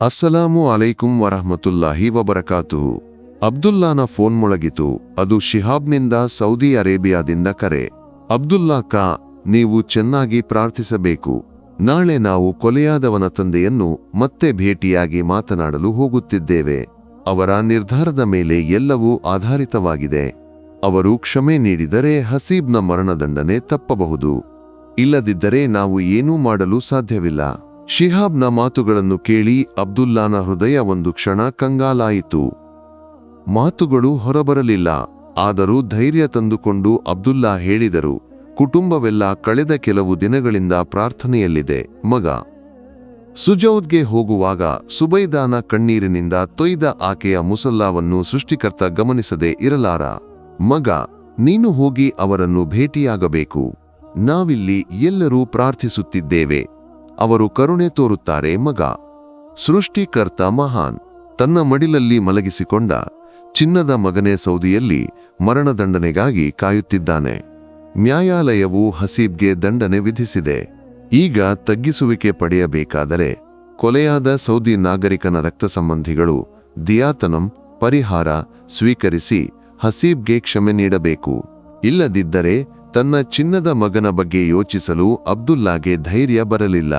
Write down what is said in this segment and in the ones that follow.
ಅಸ್ಸಲಾಮು ಅಲೈಕುಂ ವರಹಮತುಲ್ಲಾಹಿ ವಬರಕಾತುಹು. ಅಬ್ದುಲ್ಲಾನ phone ಮೊಳಗಿತು. ಅದು ಶಿಹಾಬ್ನಿಂದ Saudi ಅರೇಬಿಯಾದಿಂದ ಕರೆ. ಅಬ್ದುಲ್ಲಾ ಕಾ, ನೀವು ಚೆನ್ನಾಗಿ ಪ್ರಾರ್ಥಿಸಬೇಕು. ನಾಳೆ ನಾವು ಕೊಲೆಯಾದವನ ತಂದೆಯನ್ನು ಮತ್ತೆ ಭೇಟಿಯಾಗಿ ಮಾತನಾಡಲು ಹೋಗುತ್ತಿದ್ದೇವೆ. ಅವರ ನಿರ್ಧಾರದ ಮೇಲೆ ಎಲ್ಲವೂ ಆಧಾರಿತವಾಗಿದೆ. ಅವರು ಕ್ಷಮೆ ನೀಡಿದರೆ ಹಸೀಬ್ನ ಮರಣದಂಡನೆ ತಪ್ಪಬಹುದು. ಇಲ್ಲದಿದ್ದರೆ ನಾವು ಏನೂ ಮಾಡಲು ಸಾಧ್ಯವಿಲ್ಲ. ಶಿಹಾಬ್ನ ಮಾತುಗಳನ್ನು ಕೇಳಿ ಅಬ್ದುಲ್ಲಾನ ಹೃದಯ ಒಂದು ಕ್ಷಣ ಕಂಗಾಲಾಯಿತು. ಮಾತುಗಳು ಹೊರಬರಲಿಲ್ಲ, ಆದರೂ ಧೈರ್ಯ ತಂದುಕೊಂಡು ಅಬ್ದುಲ್ಲಾ ಹೇಳಿದರು, ಕುಟುಂಬವೆಲ್ಲ ಕಳೆದ ಕೆಲವು ದಿನಗಳಿಂದ ಪ್ರಾರ್ಥನೆಯಲ್ಲಿದೆ, ಮಗ. ಸುಜೌದ್ಗೆ ಹೋಗುವಾಗ ಸುಬೈದಾನ ಕಣ್ಣೀರಿನಿಂದ ತೊಯ್ದ ಆಕೆಯ ಮುಸಲ್ಲಾವನ್ನು ಸೃಷ್ಟಿಕರ್ತ ಗಮನಿಸದೆ ಇರಲಾರ. ಮಗ, ನೀನು ಹೋಗಿ ಅವರನ್ನು ಭೇಟಿಯಾಗಬೇಕು. ನಾವಿಲ್ಲಿ ಎಲ್ಲರೂ ಪ್ರಾರ್ಥಿಸುತ್ತಿದ್ದೇವೆ. ಅವರು ಕರುಣೆ ತೋರುತ್ತಾರೆ ಮಗ. ಸೃಷ್ಟಿಕರ್ತ ಮಹಾನ್. ತನ್ನ ಮಡಿಲಲ್ಲಿ ಮಲಗಿಸಿಕೊಂಡ ಚಿನ್ನದ ಮಗನೇ ಸೌದಿಯಲ್ಲಿ ಮರಣದಂಡನೆಗಾಗಿ ಕಾಯುತ್ತಿದ್ದಾನೆ. ನ್ಯಾಯಾಲಯವು ಹಸೀಬ್ಗೆ ದಂಡನೆ ವಿಧಿಸಿದೆ. ಈಗ ತಗ್ಗಿಸುವಿಕೆ ಪಡೆಯಬೇಕಾದರೆ ಕೊಲೆಯಾದ ಸೌದಿ ನಾಗರಿಕನ ರಕ್ತ ಸಂಬಂಧಿಗಳು ದಿಯಾತನಂ ಪರಿಹಾರ ಸ್ವೀಕರಿಸಿ ಹಸೀಬ್ಗೆ ಕ್ಷಮೆ ನೀಡಬೇಕು. ಇಲ್ಲದಿದ್ದರೆ ತನ್ನ ಚಿನ್ನದ ಮಗನ ಬಗ್ಗೆ ಯೋಚಿಸಲು ಅಬ್ದುಲ್ಲಾಗೆ ಧೈರ್ಯ ಬರಲಿಲ್ಲ.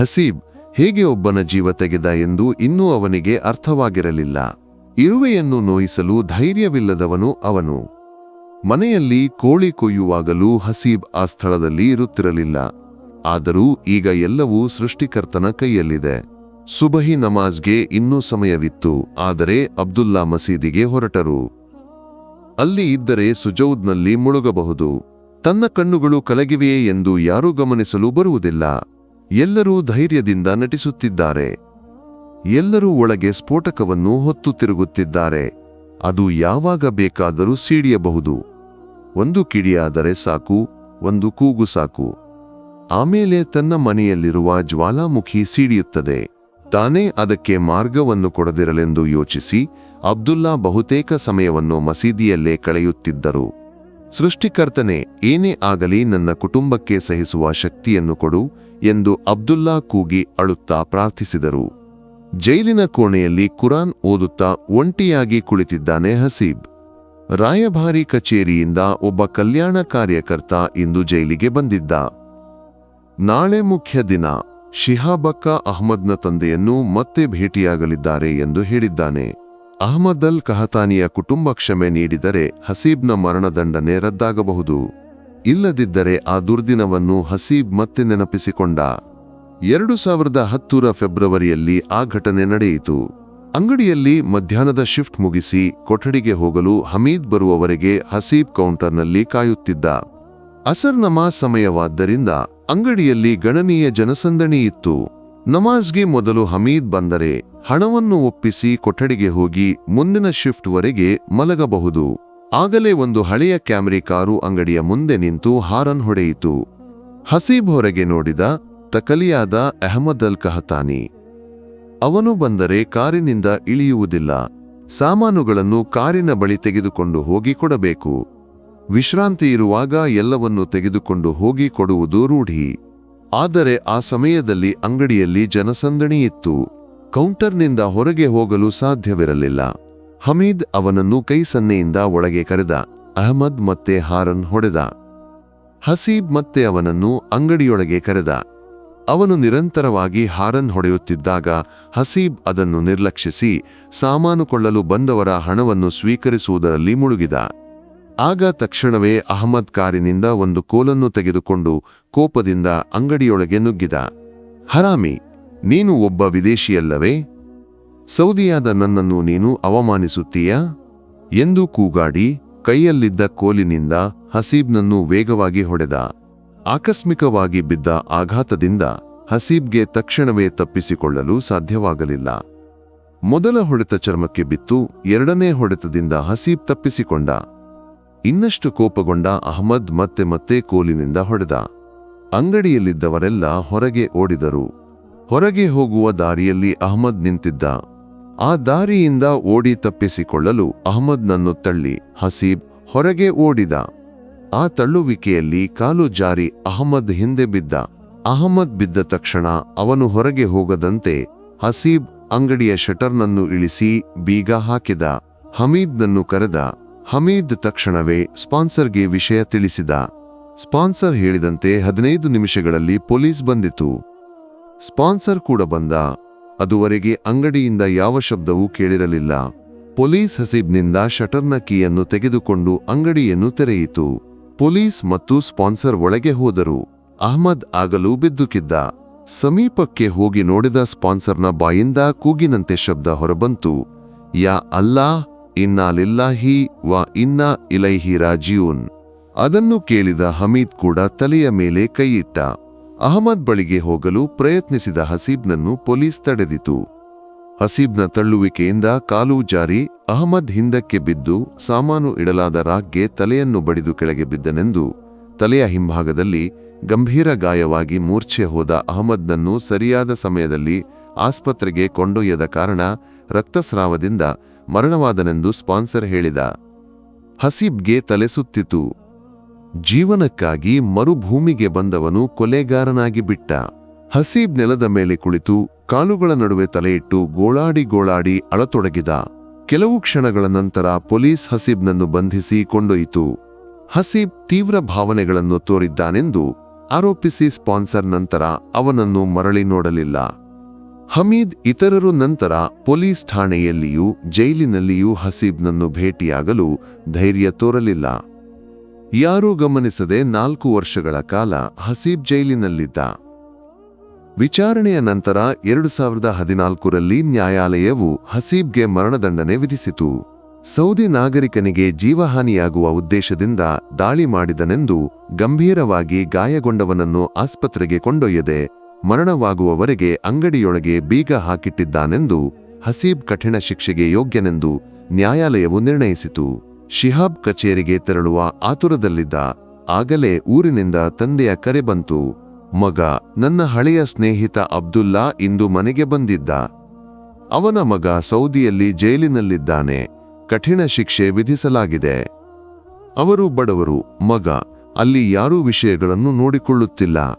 ಹಸೀಬ್, ಹೇಗೆ ಒಬ್ಬನ ಜೀವ ತೆಗೆದ ಎಂದು ಇನ್ನೂ ಅವನಿಗೆ ಅರ್ಥವಾಗಿರಲಿಲ್ಲ. ಇರುವೆಯನ್ನು ನೋಯಿಸಲು ಧೈರ್ಯವಿಲ್ಲದವನು ಅವನು. ಮನೆಯಲ್ಲಿ ಕೋಳಿ ಕೊಯ್ಯುವಾಗಲೂ ಹಸೀಬ್ ಆ ಸ್ಥಳದಲ್ಲಿ ಇರುತ್ತಿರಲಿಲ್ಲ. ಆದರೂ ಈಗ ಎಲ್ಲವೂ ಸೃಷ್ಟಿಕರ್ತನ ಕೈಯಲ್ಲಿದೆ. ಸುಬಹಿ ನಮಾಜ್ಗೆ ಇನ್ನೂ ಸಮಯವಿತ್ತು. ಆದರೆ ಅಬ್ದುಲ್ಲಾ ಮಸೀದಿಗೆ ಹೊರಟರು. ಅಲ್ಲಿ ಇದ್ದರೆ ಸುಜೌದ್ನಲ್ಲಿ ಮುಳುಗಬಹುದು. ತನ್ನ ಕಣ್ಣುಗಳು ಕಲಗಿವೆಯೇ ಎಂದು ಯಾರೂ ಗಮನಿಸಲು ಬರುವುದಿಲ್ಲ. ಎಲ್ಲರೂ ಧೈರ್ಯದಿಂದ ನಟಿಸುತ್ತಿದ್ದಾರೆ. ಎಲ್ಲರೂ ಒಳಗೆ ಸ್ಫೋಟಕವನ್ನು ಹೊತ್ತು ತಿರುಗುತ್ತಿದ್ದಾರೆ. ಅದು ಯಾವಾಗ ಬೇಕಾದರೂ ಸಿಡಿಯಬಹುದು ಒಂದು ಕಿಡಿಯಾದರೆ ಸಾಕು, ಒಂದು ಕೂಗು ಸಾಕು. ಆಮೇಲೆ ತನ್ನ ಮನೆಯಲ್ಲಿರುವ ಜ್ವಾಲಾಮುಖಿ ಸಿಡಿಯುತ್ತದೆ ತಾನೇ ಅದಕ್ಕೆ ಮಾರ್ಗವನ್ನು ಕೊಡದಿರಲೆಂದು ಯೋಚಿಸಿ, ಅಬ್ದುಲ್ಲಾ ಬಹುತೇಕ ಸಮಯವನ್ನು ಮಸೀದಿಯಲ್ಲೇ ಕಳೆಯುತ್ತಿದ್ದರು. ಸೃಷ್ಟಿಕರ್ತನೆ, ಏನೇ ಆಗಲಿ ನನ್ನ ಕುಟುಂಬಕ್ಕೆ ಸಹಿಸುವ ಶಕ್ತಿಯನ್ನು ಕೊಡು ಎಂದು ಅಬ್ದುಲ್ಲಾ ಕೂಗಿ ಅಳುತ್ತಾ ಪ್ರಾರ್ಥಿಸಿದರು. ಜೈಲಿನ ಕೋಣೆಯಲ್ಲಿ ಕುರಾನ್ ಓದುತ್ತಾ ಒಂಟಿಯಾಗಿ ಕುಳಿತಿದ್ದಾನೆ ಹಸೀಬ್. ರಾಯಭಾರಿ ಕಚೇರಿಯಿಂದ ಒಬ್ಬ ಕಲ್ಯಾಣ ಕಾರ್ಯಕರ್ತ ಇಂದು ಜೈಲಿಗೆ ಬಂದಿದ್ದ. ನಾಳೆ ಮುಖ್ಯ ದಿನ, ಶಿಹಾಬಕ್ಕ ಅಹ್ಮದ್ನ ತಂದೆಯನ್ನು ಮತ್ತೆ ಭೇಟಿಯಾಗಲಿದ್ದಾರೆ ಎಂದು ಹೇಳಿದ್ದಾನೆ. ಅಹ್ಮದ್ ಅಲ್ ಕಹತಾನಿಯ ಕುಟುಂಬ ಕ್ಷಮೆ ನೀಡಿದರೆ ಹಸೀಬ್ನ ಮರಣದಂಡನೆ ರದ್ದಾಗಬಹುದು. ಇಲ್ಲದಿದ್ದರೆ ಆ ದುರ್ದಿನವನ್ನು ಹಸೀಬ್ ಮತ್ತೆ ನೆನಪಿಸಿಕೊಂಡ. ಎರಡು ಸಾವಿರದ ಹತ್ತರ ಫೆಬ್ರವರಿಯಲ್ಲಿ ಆ ಘಟನೆ ನಡೆಯಿತು. ಅಂಗಡಿಯಲ್ಲಿ ಮಧ್ಯಾಹ್ನದ ಶಿಫ್ಟ್ ಮುಗಿಸಿ ಕೊಠಡಿಗೆ ಹೋಗಲು ಹಮೀದ್ ಬರುವವರೆಗೆ ಹಸೀಬ್ ಕೌಂಟರ್ನಲ್ಲಿ ಕಾಯುತ್ತಿದ್ದ. ಅಸರ್ ನಮಾಜ್ ಸಮಯವಾದ್ದರಿಂದ ಅಂಗಡಿಯಲ್ಲಿ ಗಣನೀಯ ಜನಸಂದಣಿ ಇತ್ತು. ನಮಾಜ್ಗೆ ಮೊದಲು ಹಮೀದ್ ಬಂದರೆ ಹಣವನ್ನು ಒಪ್ಪಿಸಿ ಕೊಠಡಿಗೆ ಹೋಗಿ ಮುಂದಿನ ಶಿಫ್ಟ್ವರೆಗೆ ಮಲಗಬಹುದು. ಆಗಲೇ ಒಂದು ಹಳೆಯ ಕ್ಯಾಮ್ರಿ ಕಾರು ಅಂಗಡಿಯ ಮುಂದೆ ನಿಂತು ಹಾರನ್ ಹೊಡೆಯಿತು. ಹಸೀಬ್ ಹೊರಗೆ ನೋಡಿದ ತಕಲಿಯಾದ ಅಹಮದ್ ಅಲ್ ಕಹತಾನಿ. ಅವನು ಬಂದರೆ ಕಾರಿನಿಂದ ಇಳಿಯುವುದಿಲ್ಲ. ಸಾಮಾನುಗಳನ್ನು ಕಾರಿನ ಬಳಿ ತೆಗೆದುಕೊಂಡು ಹೋಗಿ ಕೊಡಬೇಕು. ವಿಶ್ರಾಂತಿ ಇರುವಾಗ ಎಲ್ಲವನ್ನು ತೆಗೆದುಕೊಂಡು ಹೋಗಿ ಕೊಡುವುದು ರೂಢಿ. ಆದರೆ ಆ ಸಮಯದಲ್ಲಿ ಅಂಗಡಿಯಲ್ಲಿ ಜನಸಂದಣಿ ಇತ್ತು. ಕೌಂಟರ್ನಿಂದ ಹೊರಗೆ ಹೋಗಲು ಸಾಧ್ಯವಿರಲಿಲ್ಲ. ಹಮೀದ್ ಅವನನ್ನು ಕೈ ಸನ್ನೆಯಿಂದ ಒಳಗೆ ಕರೆದ, ಅಹಮದ್ ಮತ್ತೆ ಹಾರನ್ ಹೊಡೆದ. ಹಸೀಬ್ ಮತ್ತೆ ಅವನನ್ನು ಅಂಗಡಿಯೊಳಗೆ ಕರೆದ. ಅವನು ನಿರಂತರವಾಗಿ ಹಾರನ್ ಹೊಡೆಯುತ್ತಿದ್ದಾಗ ಹಸೀಬ್ ಅದನ್ನು ನಿರ್ಲಕ್ಷಿಸಿ ಸಾಮಾನು ಕೊಳ್ಳಲು ಬಂದವರ ಹಣವನ್ನು ಸ್ವೀಕರಿಸುವುದರಲ್ಲಿ ಮುಳುಗಿದ. ಆಗ ತಕ್ಷಣವೇ ಅಹಮದ್ ಕಾರಿನಿಂದ ಒಂದು ಕೋಲನ್ನು ತೆಗೆದುಕೊಂಡು ಕೋಪದಿಂದ ಅಂಗಡಿಯೊಳಗೆ ನುಗ್ಗಿದ. ಹರಾಮಿ ನೀನು ಒಬ್ಬ ವಿದೇಶಿಯಲ್ಲವೇ? ಸೌದಿಯಾದ ನನ್ನನ್ನು ನೀನು ಅವಮಾನಿಸುತ್ತೀಯಾ? ಎಂದು ಕೂಗಾಡಿ ಕೈಯಲ್ಲಿದ್ದ ಕೋಲಿನಿಂದ ಹಸೀಬ್ನನ್ನು ವೇಗವಾಗಿ ಹೊಡೆದ. ಆಕಸ್ಮಿಕವಾಗಿ ಬಿದ್ದ ಆಘಾತದಿಂದ ಹಸೀಬ್ಗೆ ತಕ್ಷಣವೇ ತಪ್ಪಿಸಿಕೊಳ್ಳಲು ಸಾಧ್ಯವಾಗಲಿಲ್ಲ. ಮೊದಲ ಹೊಡೆತ ಚರ್ಮಕ್ಕೆ ಬಿತ್ತು, ಎರಡನೇ ಹೊಡೆತದಿಂದ ಹಸೀಬ್ ತಪ್ಪಿಸಿಕೊಂಡ. ಇನ್ನಷ್ಟು ಕೋಪಗೊಂಡ ಅಹಮದ್ ಮತ್ತೆ ಮತ್ತೆ ಕೋಲಿನಿಂದ ಹೊಡೆದ. ಅಂಗಡಿಯಲ್ಲಿದ್ದವರೆಲ್ಲ ಹೊರಗೆ ಓಡಿದರು. ಹೊರಗೆ ಹೋಗುವ ದಾರಿಯಲ್ಲಿ ಅಹಮದ್ ನಿಂತಿದ್ದ. ಆ ದಾರಿಯಿಂದ ಓಡಿ ತಪ್ಪಿಸಿಕೊಳ್ಳಲು ಅಹಮದ್ನನ್ನು ತಳ್ಳಿ ಹಸೀಬ್ ಹೊರಗೆ ಓಡಿದ. ಆ ತಳ್ಳುವಿಕೆಯಲ್ಲಿ ಕಾಲು ಜಾರಿ ಅಹಮದ್ ಹಿಂದೆ ಬಿದ್ದ. ಅಹಮದ್ ಬಿದ್ದ ತಕ್ಷಣ ಅವನು ಹೊರಗೆ ಹೋಗದಂತೆ ಹಸೀಬ್ ಅಂಗಡಿಯ ಶಟರ್ನನ್ನು ಇಳಿಸಿ ಬೀಗ ಹಾಕಿದ. ಹಮೀದ್ನನ್ನು ಕರೆದ. ಹಮೀದ್ ತಕ್ಷಣವೇ ಸ್ಪಾನ್ಸರ್ಗೆ ವಿಷಯ ತಿಳಿಸಿದ. ಸ್ಪಾನ್ಸರ್ ಹೇಳಿದಂತೆ ಹದಿನೈದು ನಿಮಿಷಗಳಲ್ಲಿ ಪೊಲೀಸ್ ಬಂದಿತು. ಸ್ಪಾನ್ಸರ್ ಕೂಡ ಬಂದ. ಅದುವರೆಗೆ ಅಂಗಡಿಯಿಂದ ಯಾವ ಶಬ್ದವೂ ಕೇಳಿರಲಿಲ್ಲ. ಪೊಲೀಸ್ ಹಸೀಬ್ನಿಂದ ಶಟರ್ನ ಕೀಯನ್ನು ತೆಗೆದುಕೊಂಡು ಅಂಗಡಿಯನ್ನು ತೆರೆಯಿತು. ಪೊಲೀಸ್ ಮತ್ತು ಸ್ಪಾನ್ಸರ್ ಒಳಗೆ ಹೋದರು. ಅಹ್ಮದ್ ಆಗಲೂ ಬಿದ್ದುಕಿದ್ದ. ಸಮೀಪಕ್ಕೆ ಹೋಗಿ ನೋಡಿದ ಸ್ಪಾನ್ಸರ್ನ ಬಾಯಿಂದ ಕೂಗಿನಂತೆ ಶಬ್ದ ಹೊರಬಂತು. ಯಾ ಅಲ್ಲಾ ಇನ್ನಾ ಲಿಲ್ಲಾಹಿ ವ ಇನ್ನಾ ಇಲೈಹಿ ರಾಜಿಯೂನ್. ಅದನ್ನು ಕೇಳಿದ ಹಮೀದ್ ಕೂಡ ತಲೆಯ ಮೇಲೆ ಕೈಯಿಟ್ಟ. ಅಹಮದ್ ಬಳಿಗೆ ಹೋಗಲು ಪ್ರಯತ್ನಿಸಿದ ಹಸೀಬ್ನನ್ನು ಪೊಲೀಸ್ ತಡೆದಿತು. ಹಸೀಬ್ನ ತಳ್ಳುವಿಕೆಯಿಂದ ಕಾಲು ಜಾರಿ ಅಹಮದ್ ಹಿಂದಕ್ಕೆ ಬಿದ್ದು ಸಾಮಾನು ಇಡಲಾದ ರಾಗ್ಗೆ ತಲೆಯನ್ನು ಬಡಿದು ಕೆಳಗೆ ಬಿದ್ದನೆಂದು ತಲೆಯ ಹಿಂಭಾಗದಲ್ಲಿ ಗಂಭೀರ ಗಾಯವಾಗಿ ಮೂರ್ಛೆ ಹೋದ ಅಹಮದ್ನನ್ನು ಸರಿಯಾದ ಸಮಯದಲ್ಲಿ ಆಸ್ಪತ್ರೆಗೆ ಕೊಂಡೊಯ್ಯದ ಕಾರಣ ರಕ್ತಸ್ರಾವದಿಂದ ಮರಣವಾದನೆಂದು ಸ್ಪಾನ್ಸರ್ ಹೇಳಿದ. ಹಸೀಬ್ಗೆ ತಲೆ ಸುತ್ತಿತು. ಜೀವನಕ್ಕಾಗಿ ಮರುಭೂಮಿಗೆ ಬಂದವನು ಕೊಲೆಗಾರನಾಗಿ ಬಿಟ್ಟ. ಹಸೀಬ್ ನೆಲದ ಮೇಲೆ ಕುಳಿತು ಕಾಲುಗಳ ನಡುವೆ ತಲೆಯಿಟ್ಟು ಗೋಳಾಡಿ ಗೋಳಾಡಿ ಅಳತೊಡಗಿದ. ಕೆಲವು ಕ್ಷಣಗಳ ನಂತರ ಪೊಲೀಸ್ ಹಸೀಬ್ನನ್ನು ಬಂಧಿಸಿ ಕೊಂಡೊಯಿತು ಹಸೀಬ್ ತೀವ್ರ ಭಾವನೆಗಳನ್ನು ತೋರಿದ್ದಾನೆಂದು ಆರೋಪಿಸಿ ಸ್ಪಾನ್ಸರ್ ನಂತರ ಅವನನ್ನು ಮರಳಿ ನೋಡಲಿಲ್ಲ. ಹಮೀದ್ ಇತರರು ನಂತರ ಪೊಲೀಸ್ ಠಾಣೆಯಲ್ಲಿಯೂ ಜೈಲಿನಲ್ಲಿಯೂ ಹಸೀಬ್ನನ್ನು ಭೇಟಿಯಾಗಲು ಧೈರ್ಯ ತೋರಲಿಲ್ಲ. ಯಾರೂ ಗಮನಿಸದೆ ನಾಲ್ಕು ವರ್ಷಗಳ ಕಾಲ ಹಸೀಬ್ ಜೈಲಿನಲ್ಲಿದ್ದ. ವಿಚಾರಣೆಯ ನಂತರ ಎರಡು ಸಾವಿರದ ಹದಿನಾಲ್ಕರಲ್ಲಿ ನ್ಯಾಯಾಲಯವು ಹಸೀಬ್ಗೆ ಮರಣದಂಡನೆ ವಿಧಿಸಿತು. ಸೌದಿ ನಾಗರಿಕನಿಗೆ ಜೀವಹಾನಿಯಾಗುವ ಉದ್ದೇಶದಿಂದ ದಾಳಿ ಮಾಡಿದನೆಂದು ಗಂಭೀರವಾಗಿ ಗಾಯಗೊಂಡವನನ್ನು ಆಸ್ಪತ್ರೆಗೆ ಕೊಂಡೊಯ್ಯದೆ, ಮರಣವಾಗುವವರೆಗೆ ಅಂಗಡಿಯೊಳಗೆ ಬೀಗ ಹಾಕಿಟ್ಟಿದ್ದಾನೆಂದು ಹಸೀಬ್ ಕಠಿಣ ಶಿಕ್ಷೆಗೆ ಯೋಗ್ಯನೆಂದು ನ್ಯಾಯಾಲಯವು ನಿರ್ಣಯಿಸಿತು. ಶಿಹಾಬ್ ಕಚೇರಿಗೆ ತೆರಳುವ ಆತುರದಲ್ಲಿದ್ದ ಆಗಲೇ ಊರಿನಿಂದ ತಂದೆಯ ಕರೆ ಬಂತು. ಮಗ, ನನ್ನ ಹಳೆಯ ಸ್ನೇಹಿತ ಅಬ್ದುಲ್ಲಾ ಇಂದು ಮನೆಗೆ ಬಂದಿದ್ದ. ಅವನ ಮಗ ಸೌದಿಯಲ್ಲಿ ಜೈಲಿನಲ್ಲಿದ್ದಾನೆ. ಕಠಿಣ ಶಿಕ್ಷೆ ವಿಧಿಸಲಾಗಿದೆ. ಅವರು ಬಡವರು, ಮಗ, ಅಲ್ಲಿ ಯಾರೂ ವಿಷಯಗಳನ್ನು ನೋಡಿಕೊಳ್ಳುತ್ತಿಲ್ಲ.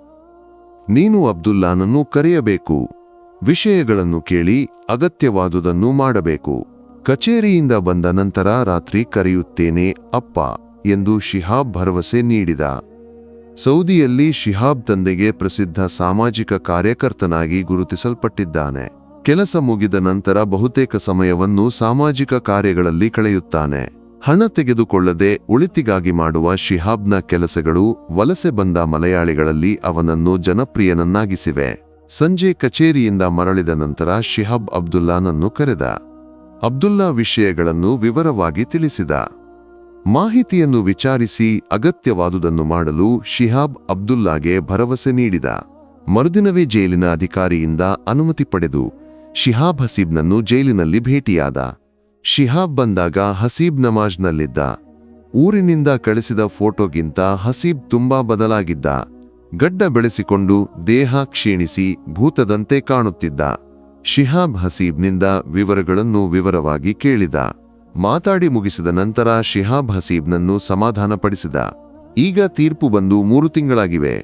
ನೀನು ಅಬ್ದುಲ್ಲಾನನ್ನು ಕರೆಯಬೇಕು. ವಿಷಯಗಳನ್ನು ಕೇಳಿ ಅಗತ್ಯವಾದುದನ್ನು ಮಾಡಬೇಕು. ಕಚೇರಿಯಿಂದ ಬಂದ ನಂತರ ರಾತ್ರಿ ಕರೆಯುತ್ತೇನೆ, ಅಪ್ಪ, ಎಂದು ಶಿಹಾಬ್ ಭರವಸೆ ನೀಡಿದ. ಸೌದಿಯಲ್ಲಿ ಶಿಹಾಬ್ ತಂದೆಗೆ ಪ್ರಸಿದ್ಧ ಸಾಮಾಜಿಕ ಕಾರ್ಯಕರ್ತನಾಗಿ ಗುರುತಿಸಲ್ಪಟ್ಟಿದ್ದಾನೆ. ಕೆಲಸ ಮುಗಿದ ನಂತರ ಬಹುತೇಕ ಸಮಯವನ್ನು ಸಾಮಾಜಿಕ ಕಾರ್ಯಗಳಲ್ಲಿ ಕಳೆಯುತ್ತಾನೆ. ಹಣ ತೆಗೆದುಕೊಳ್ಳದೆ ಉಳಿತಿಗಾಗಿ ಮಾಡುವ ಶಿಹಾಬ್ನ ಕೆಲಸಗಳು ವಲಸೆ ಬಂದ ಮಲಯಾಳಿಗಳಲ್ಲಿ ಅವನನ್ನು ಜನಪ್ರಿಯನನ್ನಾಗಿಸಿವೆ. ಸಂಜೆ ಕಚೇರಿಯಿಂದ ಮರಳಿದ ನಂತರ ಶಿಹಾಬ್ ಅಬ್ದುಲ್ಲಾನನ್ನು ಕರೆದ. ಅಬ್ದುಲ್ಲಾ ವಿಷಯಗಳನ್ನು ವಿವರವಾಗಿ ತಿಳಿಸಿದ. ಮಾಹಿತಿಯನ್ನು ವಿಚಾರಿಸಿ ಅಗತ್ಯವಾದುದನ್ನು ಮಾಡಲು ಶಿಹಾಬ್ ಅಬ್ದುಲ್ಲಾಗೆ ಭರವಸೆ ನೀಡಿದ. ಮರುದಿನವೇ ಜೈಲಿನ ಅಧಿಕಾರಿಯಿಂದ ಅನುಮತಿ ಪಡೆದು ಶಿಹಾಬ್ ಹಸೀಬ್ನನ್ನು ಜೈಲಿನಲ್ಲಿ ಭೇಟಿಯಾದ. ಶಿಹಾಬ್ ಬಂದಾಗ ಹಸೀಬ್ ನಮಾಜ್ನಲ್ಲಿದ್ದ. ಊರಿನಿಂದ ಕಳಿಸಿದ ಫೋಟೋಗಿಂತ ಹಸೀಬ್ ತುಂಬಾ ಬದಲಾಗಿದ್ದ. ಗಡ್ಡ ಬೆಳೆಸಿಕೊಂಡು ದೇಹ ಕ್ಷೀಣಿಸಿ ಭೂತದಂತೆ ಕಾಣುತ್ತಿದ್ದ. ಶಿಹಾಬ್ ಹಸೀಬ್ನಿಂದ ವಿವರಗಳನ್ನು ವಿವರವಾಗಿ ಕೇಳಿದ. ಮಾತಾಡಿ ಮುಗಿಸಿದ ನಂತರ ಶಿಹಾಬ್ ಹಸೀಬ್ನನ್ನು ಸಮಾಧಾನಪಡಿಸಿದ. ಈಗ ತೀರ್ಪು ಬಂದು ಮೂರು ತಿಂಗಳಾಗಿವೆ.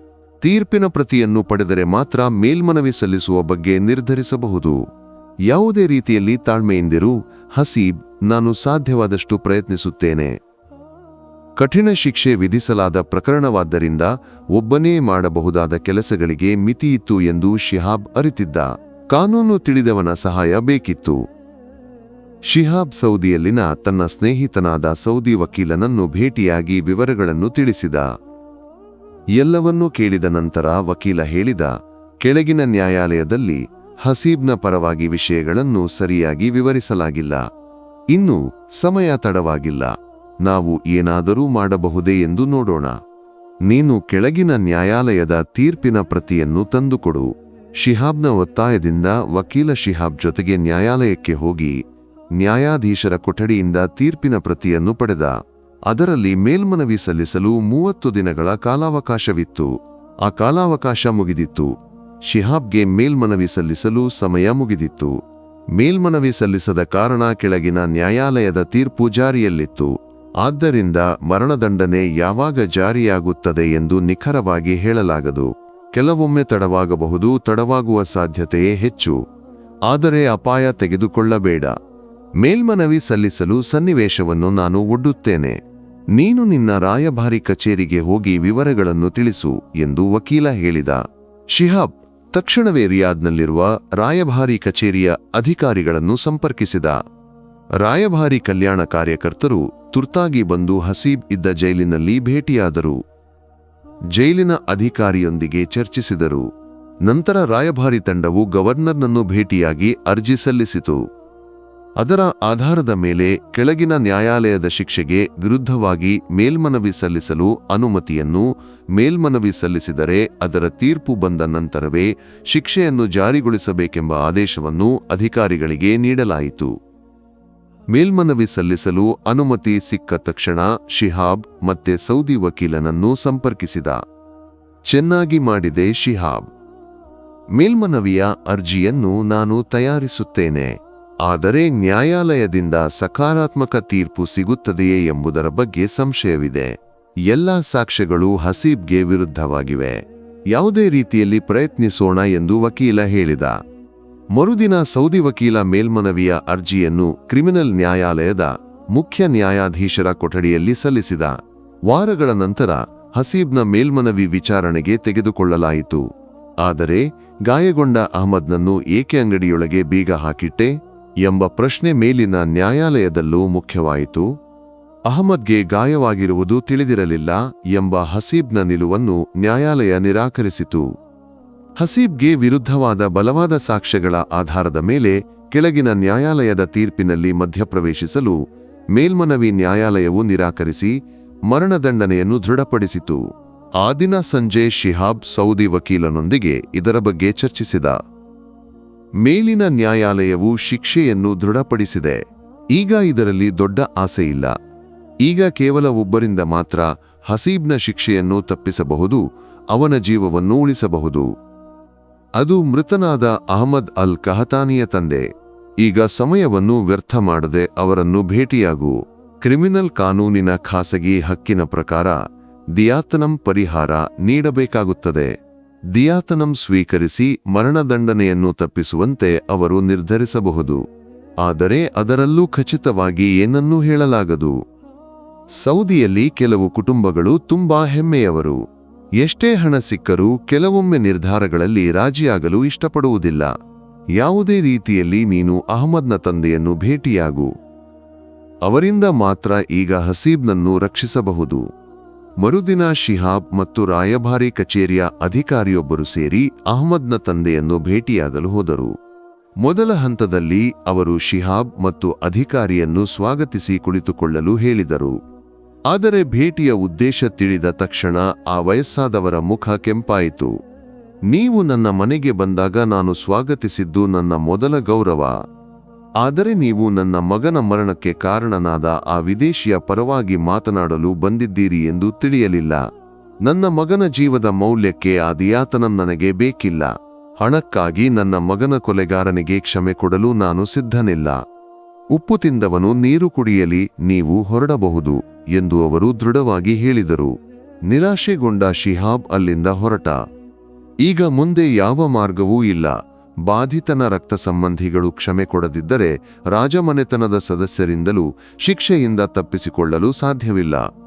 ತೀರ್ಪಿನ ಪ್ರತಿಯನ್ನು ಪಡೆದರೆ ಮಾತ್ರ ಮೇಲ್ಮನವಿ ಸಲ್ಲಿಸುವ ಬಗ್ಗೆ ನಿರ್ಧರಿಸಬಹುದು. ಯಾವುದೇ ರೀತಿಯಲ್ಲಿ ತಾಳ್ಮೆಯಿಂದಿರು ಹಸೀಬ್, ನಾನು ಸಾಧ್ಯವಾದಷ್ಟು ಪ್ರಯತ್ನಿಸುತ್ತೇನೆ. ಕಠಿಣ ಶಿಕ್ಷೆ ವಿಧಿಸಲಾದ ಪ್ರಕರಣವಾದ್ದರಿಂದ ಒಬ್ಬನೇ ಮಾಡಬಹುದಾದ ಕೆಲಸಗಳಿಗೆ ಮಿತಿಯಿತ್ತು ಎಂದು ಶಿಹಾಬ್ ಅರಿತಿದ್ದ. ಕಾನೂನು ತಿಳಿದವನ ಸಹಾಯ ಬೇಕಿತ್ತು. ಶಿಹಾಬ್ ಸೌದಿಯಲ್ಲಿನ ತನ್ನ ಸ್ನೇಹಿತನಾದ ಸೌದಿ ವಕೀಲನನ್ನು ಭೇಟಿಯಾಗಿ ವಿವರಗಳನ್ನು ತಿಳಿಸಿದ. ಎಲ್ಲವನ್ನೂ ಕೇಳಿದ ನಂತರ ವಕೀಲ ಹೇಳಿದ, ಕೆಳಗಿನ ನ್ಯಾಯಾಲಯದಲ್ಲಿ ಹಸೀಬ್ನ ಪರವಾಗಿ ವಿಷಯಗಳನ್ನು ಸರಿಯಾಗಿ ವಿವರಿಸಲಾಗಿಲ್ಲ. ಇನ್ನು ಸಮಯ ತಡವಾಗಿಲ್ಲ. ನಾವು ಏನಾದರೂ ಮಾಡಬಹುದೇ ಎಂದು ನೋಡೋಣ. ನೀನು ಕೆಳಗಿನ ನ್ಯಾಯಾಲಯದ ತೀರ್ಪಿನ ಪ್ರತಿಯನ್ನು ತಂದುಕೊಡು. ಶಿಹಾಬ್ನ ಒತ್ತಾಯದಿಂದ ವಕೀಲ ಶಿಹಾಬ್ ಜೊತೆಗೆ ನ್ಯಾಯಾಲಯಕ್ಕೆ ಹೋಗಿ ನ್ಯಾಯಾಧೀಶರ ಕೊಠಡಿಯಿಂದ ತೀರ್ಪಿನ ಪ್ರತಿಯನ್ನು ಪಡೆದ. ಅದರಲ್ಲಿ ಮೇಲ್ಮನವಿ ಸಲ್ಲಿಸಲು ಮೂವತ್ತು ದಿನಗಳ ಕಾಲಾವಕಾಶವಿತ್ತು. ಆ ಕಾಲಾವಕಾಶ ಮುಗಿದಿತ್ತು. ಶಿಹಾಬ್ಗೆ ಮೇಲ್ಮನವಿ ಸಲ್ಲಿಸಲು ಸಮಯ ಮುಗಿದಿತ್ತು. ಮೇಲ್ಮನವಿ ಸಲ್ಲಿಸದ ಕಾರಣ ಕೆಳಗಿನ ನ್ಯಾಯಾಲಯದ ತೀರ್ಪು ಜಾರಿಯಲ್ಲಿತ್ತು. ಆದ್ದರಿಂದ ಮರಣದಂಡನೆ ಯಾವಾಗ ಜಾರಿಯಾಗುತ್ತದೆ ಎಂದು ನಿಖರವಾಗಿ ಹೇಳಲಾಗದು. ಕೆಲವೊಮ್ಮೆ ತಡವಾಗಬಹುದು, ತಡವಾಗುವ ಸಾಧ್ಯತೆಯೇ ಹೆಚ್ಚು. ಆದರೆ ಅಪಾಯ ತೆಗೆದುಕೊಳ್ಳಬೇಡ. ಮೇಲ್ಮನವಿ ಸಲ್ಲಿಸಲು ಸನ್ನಿವೇಶವನ್ನು ನಾನು ಒಡ್ಡುತ್ತೇನೆ. ನೀನು ನಿನ್ನ ರಾಯಭಾರಿ ಕಚೇರಿಗೆ ಹೋಗಿ ವಿವರಗಳನ್ನು ತಿಳಿಸು ಎಂದು ವಕೀಲ ಹೇಳಿದ. ಶಿಹಾಬ್ ತಕ್ಷಣವೇ ರಿಯಾದ್ನಲ್ಲಿರುವ ರಾಯಭಾರಿ ಕಚೇರಿಯ ಅಧಿಕಾರಿಗಳನ್ನು ಸಂಪರ್ಕಿಸಿದ. ರಾಯಭಾರಿ ಕಲ್ಯಾಣ ಕಾರ್ಯಕರ್ತರು ತುರ್ತಾಗಿ ಬಂದು ಹಸೀಬ್ ಇದ್ದ ಜೈಲಿನಲ್ಲಿ ಭೇಟಿಯಾದರು. ಜೈಲಿನ ಅಧಿಕಾರಿಯೊಂದಿಗೆ ಚರ್ಚಿಸಿದರು. ನಂತರ ರಾಯಭಾರಿ ತಂಡವು ಗವರ್ನರ್ನನ್ನು ಭೇಟಿಯಾಗಿ ಅರ್ಜಿ ಸಲ್ಲಿಸಿತು. ಅದರ ಆಧಾರದ ಮೇಲೆ ಕೆಳಗಿನ ನ್ಯಾಯಾಲಯದ ಶಿಕ್ಷೆಗೆ ವಿರುದ್ಧವಾಗಿ ಮೇಲ್ಮನವಿ ಸಲ್ಲಿಸಲು ಅನುಮತಿಯನ್ನು ಮೇಲ್ಮನವಿ ಸಲ್ಲಿಸಿದರೆ ಅದರ ತೀರ್ಪು ಬಂದ ನಂತರವೇ ಶಿಕ್ಷೆಯನ್ನು ಜಾರಿಗೊಳಿಸಬೇಕೆಂಬ ಆದೇಶವನ್ನು ಅಧಿಕಾರಿಗಳಿಗೆ ನೀಡಲಾಯಿತು. ಮೇಲ್ಮನವಿ ಸಲ್ಲಿಸಲು ಅನುಮತಿ ಸಿಕ್ಕ ತಕ್ಷಣ ಶಿಹಾಬ್ ಮತ್ತೆ ಸೌದಿ ವಕೀಲನನ್ನು ಸಂಪರ್ಕಿಸಿದ. ಚೆನ್ನಾಗಿ ಮಾಡಿದೆ ಶಿಹಾಬ್. ಮೇಲ್ಮನವಿಯ ಅರ್ಜಿಯನ್ನು ನಾನು ತಯಾರಿಸುತ್ತೇನೆ. ಆದರೆ ನ್ಯಾಯಾಲಯದಿಂದ ಸಕಾರಾತ್ಮಕ ತೀರ್ಪು ಸಿಗುತ್ತದೆಯೇ ಎಂಬುದರ ಬಗ್ಗೆ ಸಂಶಯವಿದೆ. ಎಲ್ಲಾ ಸಾಕ್ಷ್ಯಗಳು ಹಸೀಬ್ಗೆ ವಿರುದ್ಧವಾಗಿವೆ. ಯಾವುದೇ ರೀತಿಯಲ್ಲಿ ಪ್ರಯತ್ನಿಸೋಣ ಎಂದು ವಕೀಲ ಹೇಳಿದ. ಮರುದಿನ ಸೌದಿ ವಕೀಲ ಮೇಲ್ಮನವಿಯ ಅರ್ಜಿಯನ್ನು ಕ್ರಿಮಿನಲ್ ನ್ಯಾಯಾಲಯದ ಮುಖ್ಯ ನ್ಯಾಯಾಧೀಶರ ಕೊಠಡಿಯಲ್ಲಿ ಸಲ್ಲಿಸಿದ. ವಾರಗಳ ನಂತರ ಹಸೀಬ್ನ ಮೇಲ್ಮನವಿ ವಿಚಾರಣೆಗೆ ತೆಗೆದುಕೊಳ್ಳಲಾಯಿತು. ಆದರೆ ಗಾಯಗೊಂಡ ಅಹಮದ್ನನ್ನು ಏಕೆ ಅಂಗಡಿಯೊಳಗೆ ಬೀಗ ಹಾಕಿಟ್ಟೆ ಎಂಬ ಪ್ರಶ್ನೆ ಮೇಲಿನ ನ್ಯಾಯಾಲಯದಲ್ಲೂ ಮುಖ್ಯವಾಯಿತು. ಅಹಮದ್ಗೆ ಗಾಯವಾಗಿರುವುದು ತಿಳಿದಿರಲಿಲ್ಲ ಎಂಬ ಹಸೀಬ್ನ ನಿಲುವನ್ನು ನ್ಯಾಯಾಲಯ ನಿರಾಕರಿಸಿತು. ಹಸೀಬ್ಗೆ ವಿರುದ್ಧವಾದ ಬಲವಾದ ಸಾಕ್ಷ್ಯಗಳ ಆಧಾರದ ಮೇಲೆ ಕೆಳಗಿನ ನ್ಯಾಯಾಲಯದ ತೀರ್ಪಿನಲ್ಲಿ ಮಧ್ಯಪ್ರವೇಶಿಸಲು ಮೇಲ್ಮನವಿ ನ್ಯಾಯಾಲಯವು ನಿರಾಕರಿಸಿ ಮರಣದಂಡನೆಯನ್ನು ದೃಢಪಡಿಸಿತು. ಆ ದಿನ ಸಂಜೆ ಶಿಹಾಬ್ ಸೌದಿ ವಕೀಲನೊಂದಿಗೆ ಇದರ ಬಗ್ಗೆ ಚರ್ಚಿಸಿದ. ಮೇಲಿನ ನ್ಯಾಯಾಲಯವು ಶಿಕ್ಷೆಯನ್ನು ದೃಢಪಡಿಸಿದೆ. ಈಗ ಇದರಲ್ಲಿ ದೊಡ್ಡ ಆಸೆಯಿಲ್ಲ ಈಗ ಕೇವಲ ಒಬ್ಬರಿಂದ ಮಾತ್ರ ಹಸೀಬ್ನ ಶಿಕ್ಷೆಯನ್ನು ತಪ್ಪಿಸಬಹುದು, ಅವನ ಜೀವವನ್ನು ಉಳಿಸಬಹುದು. ಅದು ಮೃತನಾದ ಅಹಮದ್ ಅಲ್ ಕಹತಾನಿಯ ತಂದೆ. ಈಗ ಸಮಯವನ್ನು ವ್ಯರ್ಥ ಮಾಡದೆ ಅವರನ್ನು ಭೇಟಿಯಾಗು. ಕ್ರಿಮಿನಲ್ ಕಾನೂನಿನ ಖಾಸಗಿ ಹಕ್ಕಿನ ಪ್ರಕಾರ, ದಿಯಾತನಂ ಪರಿಹಾರ ನೀಡಬೇಕಾಗುತ್ತದೆ. ದಿಯಾತನಂ ಸ್ವೀಕರಿಸಿ ಮರಣದಂಡನೆಯನ್ನು ತಪ್ಪಿಸುವಂತೆ ಅವರು ನಿರ್ಧರಿಸಬಹುದು. ಆದರೆ ಅದರಲ್ಲೂ ಖಚಿತವಾಗಿ ಏನನ್ನೂ ಹೇಳಲಾಗದು. ಸೌದಿಯಲ್ಲಿ ಕೆಲವು ಕುಟುಂಬಗಳು ತುಂಬಾ ಹೆಮ್ಮೆಯವರು. ಎಷ್ಟೇ ಹಣ ಸಿಕ್ಕರೂ ಕೆಲವೊಮ್ಮೆ ನಿರ್ಧಾರಗಳಲ್ಲಿ ರಾಜಿಯಾಗಲು ಇಷ್ಟಪಡುವುದಿಲ್ಲ. ಯಾವುದೇ ರೀತಿಯಲ್ಲಿ ನೀನು ಅಹಮದ್ನ ತಂದೆಯನ್ನು ಭೇಟಿಯಾಗು. ಅವರಿಂದ ಮಾತ್ರ ಈಗ ಹಸೀಬ್ನನ್ನು ರಕ್ಷಿಸಬಹುದು. ಮರುದಿನ ಶಿಹಾಬ್ ಮತ್ತು ರಾಯಭಾರಿ ಕಚೇರಿಯ ಅಧಿಕಾರಿಯೊಬ್ಬರು ಸೇರಿ ಅಹಮದ್ನ ತಂದೆಯನ್ನು ಭೇಟಿಯಾಗಲು ಹೋದರು. ಮೊದಲ ಹಂತದಲ್ಲಿ ಅವರು ಶಿಹಾಬ್ ಮತ್ತು ಅಧಿಕಾರಿಯನ್ನು ಸ್ವಾಗತಿಸಿ ಕುಳಿತುಕೊಳ್ಳಲು ಹೇಳಿದರು. ಆದರೆ ಭೇಟಿಯ ಉದ್ದೇಶ ತಿಳಿದ ತಕ್ಷಣ ಆ ವಯಸ್ಸಾದವರ ಮುಖ ಕೆಂಪಾಯಿತು. ನೀವು ನನ್ನ ಮನೆಗೆ ಬಂದಾಗ ನಾನು ಸ್ವಾಗತಿಸಿದ್ದು ನನ್ನ ಮೊದಲ ಗೌರವ. ಆದರೆ ನೀವು ನನ್ನ ಮಗನ ಮರಣಕ್ಕೆ ಕಾರಣನಾದ ಆ ವಿದೇಶಿಯ ಪರವಾಗಿ ಮಾತನಾಡಲು ಬಂದಿದ್ದೀರಿ ಎಂದು ತಿಳಿಯಲಿಲ್ಲ. ನನ್ನ ಮಗನ ಜೀವದ ಮೌಲ್ಯಕ್ಕೆ ಆದಿಯಾತನ ದಿಯಾತನ ನನಗೆ ಬೇಕಿಲ್ಲ. ಹಣಕ್ಕಾಗಿ ನನ್ನ ಮಗನ ಕೊಲೆಗಾರನಿಗೆ ಕ್ಷಮೆ ಕೊಡಲು ನಾನು ಸಿದ್ಧನಿಲ್ಲ. ಉಪ್ಪು ತಿಂದವನು ನೀರು ಕುಡಿಯಲಿ, ನೀವು ಹೊರಡಬಹುದು. ಎಂದು ಅವರು ದೃಢವಾಗಿ ಹೇಳಿದರು. ನಿರಾಶೆಗೊಂಡ ಶಿಹಾಬ್ ಅಲ್ಲಿಂದ ಹೊರಟ. ಈಗ ಮುಂದೆ ಯಾವ ಮಾರ್ಗವೂ ಇಲ್ಲ. ಬಾಧಿತನ ರಕ್ತ ಸಂಬಂಧಿಗಳು ಕ್ಷಮೆ ಕೊಡದಿದ್ದರೆ ರಾಜಮನೆತನದ ಸದಸ್ಯರಿಂದಲೂ ಶಿಕ್ಷೆಯಿಂದ ತಪ್ಪಿಸಿಕೊಳ್ಳಲು ಸಾಧ್ಯವಿಲ್ಲ.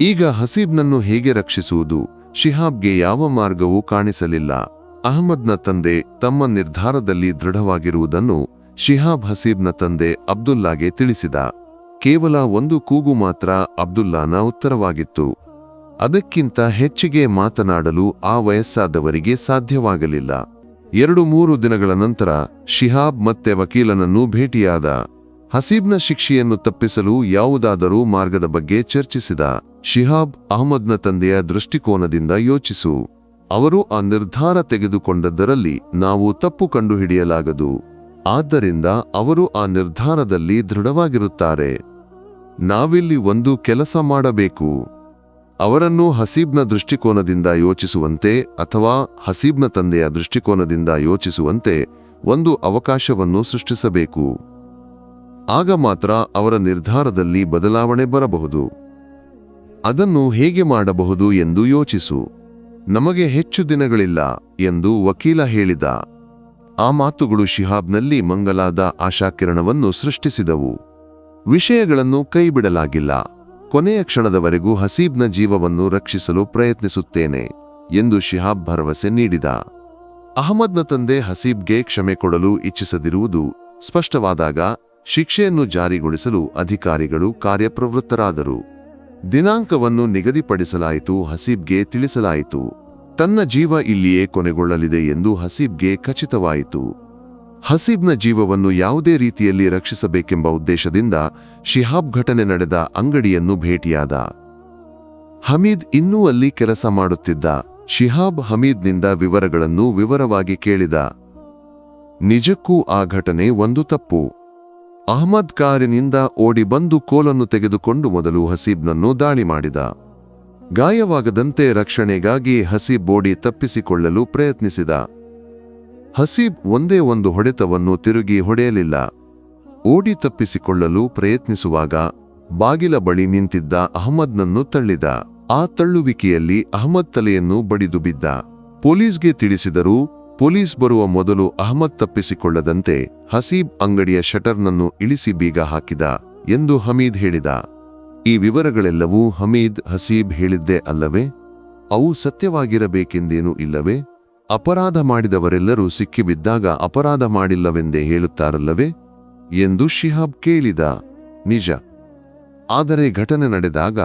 ಈಗ ಹಸೀಬ್ನನ್ನು ಹೇಗೆ ರಕ್ಷಿಸುವುದು? ಶಿಹಾಬ್ಗೆ ಯಾವ ಮಾರ್ಗವೂ ಕಾಣಿಸಲಿಲ್ಲ. ಅಹಮದ್ನ ತಂದೆ ತಮ್ಮ ನಿರ್ಧಾರದಲ್ಲಿ ದೃಢವಾಗಿರುವುದನ್ನು ಶಿಹಾಬ್ ಹಸೀಬ್ನ ತಂದೆ ಅಬ್ದುಲ್ಲಾಗೆ ತಿಳಿಸಿದ. ಕೇವಲ ಒಂದು ಕೂಗು ಮಾತ್ರ ಅಬ್ದುಲ್ಲಾನ ಉತ್ತರವಾಗಿತ್ತು. ಅದಕ್ಕಿಂತ ಹೆಚ್ಚಿಗೆ ಮಾತನಾಡಲು ಆ ವಯಸ್ಸಾದವರಿಗೆ ಸಾಧ್ಯವಾಗಲಿಲ್ಲ. ಎರಡು ಮೂರು ದಿನಗಳ ನಂತರ ಶಿಹಾಬ್ ಮತ್ತೆ ವಕೀಲನನ್ನು ಭೇಟಿಯಾದ. ಹಸೀಬ್ನ ಶಿಕ್ಷೆಯನ್ನು ತಪ್ಪಿಸಲು ಯಾವುದಾದರೂ ಮಾರ್ಗದ ಬಗ್ಗೆ ಚರ್ಚಿಸಿದ. ಶಿಹಾಬ್ ಅಹಮದ್ನ ತಂದೆಯ ದೃಷ್ಟಿಕೋನದಿಂದ ಯೋಚಿಸು. ಅವರು ಆ ನಿರ್ಧಾರ ತೆಗೆದುಕೊಂಡದ್ದರಲ್ಲಿ ನಾವು ತಪ್ಪು ಕಂಡುಹಿಡಿಯಲಾಗದು. ಆದ್ದರಿಂದ ಅವರು ಆ ನಿರ್ಧಾರದಲ್ಲಿ ದೃಢವಾಗಿರುತ್ತಾರೆ. ನಾವಿಲ್ಲಿ ಒಂದು ಕೆಲಸ ಮಾಡಬೇಕು. ಅವರನ್ನು ಹಸೀಬ್ನ ದೃಷ್ಟಿಕೋನದಿಂದ ಯೋಚಿಸುವಂತೆ ಅಥವಾ ಹಸೀಬ್ನ ತಂದೆಯ ದೃಷ್ಟಿಕೋನದಿಂದ ಯೋಚಿಸುವಂತೆ ಒಂದು ಅವಕಾಶವನ್ನು ಸೃಷ್ಟಿಸಬೇಕು. ಆಗ ಮಾತ್ರ ಅವರ ನಿರ್ಧಾರದಲ್ಲಿ ಬದಲಾವಣೆ ಬರಬಹುದು. ಅದನ್ನು ಹೇಗೆ ಮಾಡಬಹುದು ಎಂದು ಯೋಚಿಸು. ನಮಗೆ ಹೆಚ್ಚು ದಿನಗಳಿಲ್ಲ ಎಂದು ವಕೀಲ ಹೇಳಿದ. ಆ ಮಾತುಗಳು ಶಿಹಾಬ್ನಲ್ಲಿ ಮಂಗಲಾದ ಆಶಾಕಿರಣವನ್ನು ಸೃಷ್ಟಿಸಿದವು. ವಿಷಯಗಳನ್ನು ಕೈಬಿಡಲಾಗಿಲ್ಲ. ಕೊನೆಯ ಕ್ಷಣದವರೆಗೂ ಹಸೀಬ್ನ ಜೀವವನ್ನು ರಕ್ಷಿಸಲು ಪ್ರಯತ್ನಿಸುತ್ತೇನೆ ಎಂದು ಶಿಹಾಬ್ ಭರವಸೆ ನೀಡಿದ. ಅಹಮದ್ನ ತಂದೆ ಹಸೀಬ್ಗೆ ಕ್ಷಮೆ ಕೊಡಲು ಇಚ್ಛಿಸದಿರುವುದು ಸ್ಪಷ್ಟವಾದಾಗ ಶಿಕ್ಷೆಯನ್ನು ಜಾರಿಗೊಳಿಸಲು ಅಧಿಕಾರಿಗಳು ಕಾರ್ಯಪ್ರವೃತ್ತರಾದರು. ದಿನಾಂಕವನ್ನು ನಿಗದಿಪಡಿಸಲಾಯಿತು, ಹಸೀಬ್ಗೆ ತಿಳಿಸಲಾಯಿತು. ತನ್ನ ಜೀವ ಇಲ್ಲಿಯೇ ಕೊನೆಗೊಳ್ಳಲಿದೆ ಎಂದು ಹಸೀಬ್ಗೆ ಖಚಿತವಾಯಿತು. ಹಸೀಬ್ನ ಜೀವವನ್ನು ಯಾವುದೇ ರೀತಿಯಲ್ಲಿ ರಕ್ಷಿಸಬೇಕೆಂಬ ಉದ್ದೇಶದಿಂದ ಶಿಹಾಬ್ ಘಟನೆ ನಡೆದ ಅಂಗಡಿಯನ್ನು ಭೇಟಿಯಾದ. ಹಮೀದ್ ಇನ್ನೂ ಅಲ್ಲಿ ಕೆಲಸ ಮಾಡುತ್ತಿದ್ದ. ಶಿಹಾಬ್ ಹಮೀದ್ನಿಂದ ವಿವರಗಳನ್ನು ವಿವರವಾಗಿ ಕೇಳಿದ. ನಿಜಕ್ಕೂ ಆ ಘಟನೆ ಒಂದು ತಪ್ಪು. ಅಹ್ಮದ್ ಕಾರಿನಿಂದ ಓಡಿ ಬಂದು ಕೋಲನ್ನು ತೆಗೆದುಕೊಂಡು ಮೊದಲು ಹಸೀಬ್ನನ್ನು ದಾಳಿ ಮಾಡಿದ. ಗಾಯವಾಗದಂತೆ ರಕ್ಷಣೆಗಾಗಿ ಹಸೀಬ್ ಓಡಿ ತಪ್ಪಿಸಿಕೊಳ್ಳಲು ಪ್ರಯತ್ನಿಸಿದ. ಹಸೀಬ್ ಒಂದೇ ಒಂದು ಹೊಡೆತವನ್ನು ತಿರುಗಿ ಹೊಡೆಯಲಿಲ್ಲ. ಓಡಿ ತಪ್ಪಿಸಿಕೊಳ್ಳಲು ಪ್ರಯತ್ನಿಸುವಾಗ ಬಾಗಿಲ ಬಳಿ ನಿಂತಿದ್ದ ಅಹಮದ್ನನ್ನು ತಳ್ಳಿದ. ಆ ತಳ್ಳುವಿಕೆಯಲ್ಲಿ ಅಹಮದ್ ತಲೆಯನ್ನು ಬಡಿದು ಬಿದ್ದ. ಪೊಲೀಸ್ಗೆ ತಿಳಿಸಿದರೂ ಪೊಲೀಸ್ ಬರುವ ಮೊದಲು ಅಹಮದ್ ತಪ್ಪಿಸಿಕೊಳ್ಳದಂತೆ ಹಸೀಬ್ ಅಂಗಡಿಯ ಶಟರ್ನನ್ನು ಇಳಿಸಿ ಬೀಗ ಹಾಕಿದ ಎಂದು ಹಮೀದ್ ಹೇಳಿದ. ಈ ವಿವರಗಳೆಲ್ಲವೂ ಹಮೀದ್ ಹಸೀಬ್ ಹೇಳಿದ್ದೇ ಅಲ್ಲವೇ? ಅವು ಸತ್ಯವಾಗಿರಬೇಕೆಂದೇನೂ ಇಲ್ಲವೇ? ಅಪರಾಧ ಮಾಡಿದವರೆಲ್ಲರೂ ಸಿಕ್ಕಿಬಿದ್ದಾಗ ಅಪರಾಧ ಮಾಡಿಲ್ಲವೆಂದೇ ಹೇಳುತ್ತಾರಲ್ಲವೇ? ಎಂದು ಶಿಹಾಬ್ ಕೇಳಿದ. ನಿಜ. ಆದರೆ ಘಟನೆ ನಡೆದಾಗ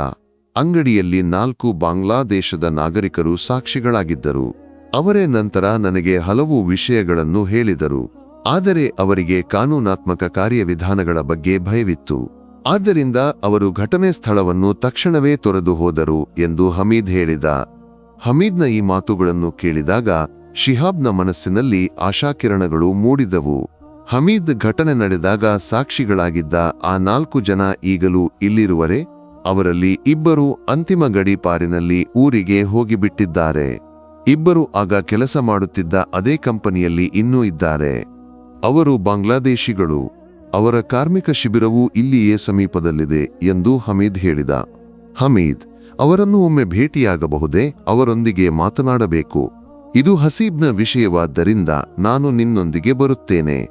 ಅಂಗಡಿಯಲ್ಲಿ ನಾಲ್ಕು ಬಾಂಗ್ಲಾದೇಶದ ನಾಗರಿಕರು ಸಾಕ್ಷಿಗಳಾಗಿದ್ದರು. ಅವರೇ ನಂತರ ನನಗೆ ಹಲವು ವಿಷಯಗಳನ್ನು ಹೇಳಿದರು. ಆದರೆ ಅವರಿಗೆ ಕಾನೂನಾತ್ಮಕ ಕಾರ್ಯವಿಧಾನಗಳ ಬಗ್ಗೆ ಭಯವಿತ್ತು. ಆದ್ದರಿಂದ ಅವರು ಘಟನೆ ಸ್ಥಳವನ್ನು ತಕ್ಷಣವೇ ತೊರೆದು ಹೋದರು ಎಂದು ಹಮೀದ್ ಹೇಳಿದ. ಹಮೀದ್ನ ಈ ಮಾತುಗಳನ್ನು ಕೇಳಿದಾಗ ಶಿಹಾಬ್ನ ಮನಸ್ಸಿನಲ್ಲಿ ಆಶಾಕಿರಣಗಳು ಮೂಡಿದವು. ಹಮೀದ್ ಘಟನೆ ನಡೆದಾಗ ಸಾಕ್ಷಿಗಳಾಗಿದ್ದ ಆ ನಾಲ್ಕು ಜನ ಈಗಲೂ ಇಲ್ಲಿರುವರೆ, ಅವರಲ್ಲಿ ಇಬ್ಬರು ಅಂತಿಮ ಗಡೀಪಾರಿನಲ್ಲಿ ಊರಿಗೆ ಹೋಗಿಬಿಟ್ಟಿದ್ದಾರೆ. ಇಬ್ಬರು ಆಗ ಕೆಲಸ ಮಾಡುತ್ತಿದ್ದ ಅದೇ ಕಂಪನಿಯಲ್ಲಿ ಇನ್ನೂ ಇದ್ದಾರೆ. ಅವರು ಬಾಂಗ್ಲಾದೇಶಿಗಳು. ಅವರ ಕಾರ್ಮಿಕ ಶಿಬಿರವೂ ಇಲ್ಲಿಯೇ ಸಮೀಪದಲ್ಲಿದೆ ಎಂದು ಹಮೀದ್ ಹೇಳಿದ. ಹಮೀದ್ ಅವರನ್ನು ಒಮ್ಮೆ ಭೇಟಿಯಾಗಬಹುದೇ? ಅವರೊಂದಿಗೆ ಮಾತನಾಡಬೇಕು. ಇದು ಹಸೀಬ್ನ ವಿಷಯವಾದ್ದರಿಂದ ನಾನು ನಿನ್ನೊಂದಿಗೆ ಬರುತ್ತೇನೆ.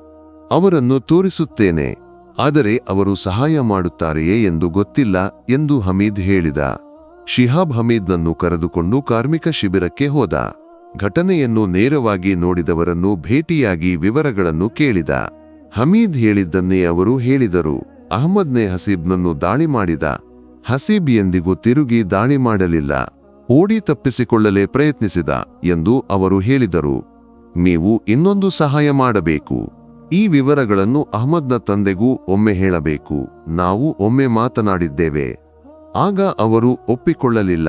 ಅವರನ್ನು ತೋರಿಸುತ್ತೇನೆ. ಆದರೆ ಅವರು ಸಹಾಯ ಮಾಡುತ್ತಾರೆಯೇ ಎಂದು ಗೊತ್ತಿಲ್ಲ ಎಂದು ಹಮೀದ್ ಹೇಳಿದ. ಶಿಹಾಬ್ ಹಮೀದ್ನನ್ನು ಕರೆದುಕೊಂಡು ಕಾರ್ಮಿಕ ಶಿಬಿರಕ್ಕೆ ಹೋದ. ಘಟನೆಯನ್ನು ನೇರವಾಗಿ ನೋಡಿದವರನ್ನು ಭೇಟಿಯಾಗಿ ವಿವರಗಳನ್ನು ಕೇಳಿದ. ಹಮೀದ್ ಹೇಳಿದ್ದನ್ನೇ ಅವರು ಹೇಳಿದರು. ಅಹಮದ್ನೆ ಹಸೀಬ್ನನ್ನು ದಾಳಿ ಮಾಡಿದ. ಹಸೀಬ್ ಎಂದಿಗೂ ತಿರುಗಿ ದಾಳಿ ಮಾಡಲಿಲ್ಲ. ಓಡಿ ತಪ್ಪಿಸಿಕೊಳ್ಳಲೇ ಪ್ರಯತ್ನಿಸಿದ ಎಂದು ಅವರು ಹೇಳಿದರು. ನೀವು ಇನ್ನೊಂದು ಸಹಾಯ ಮಾಡಬೇಕು. ಈ ವಿವರಗಳನ್ನು ಅಹಮದ್ನ ತಂದೆಗೂ ಒಮ್ಮೆ ಹೇಳಬೇಕು. ನಾವು ಒಮ್ಮೆ ಮಾತನಾಡಿದ್ದೇವೆ. ಆಗ ಅವರು ಒಪ್ಪಿಕೊಳ್ಳಲಿಲ್ಲ.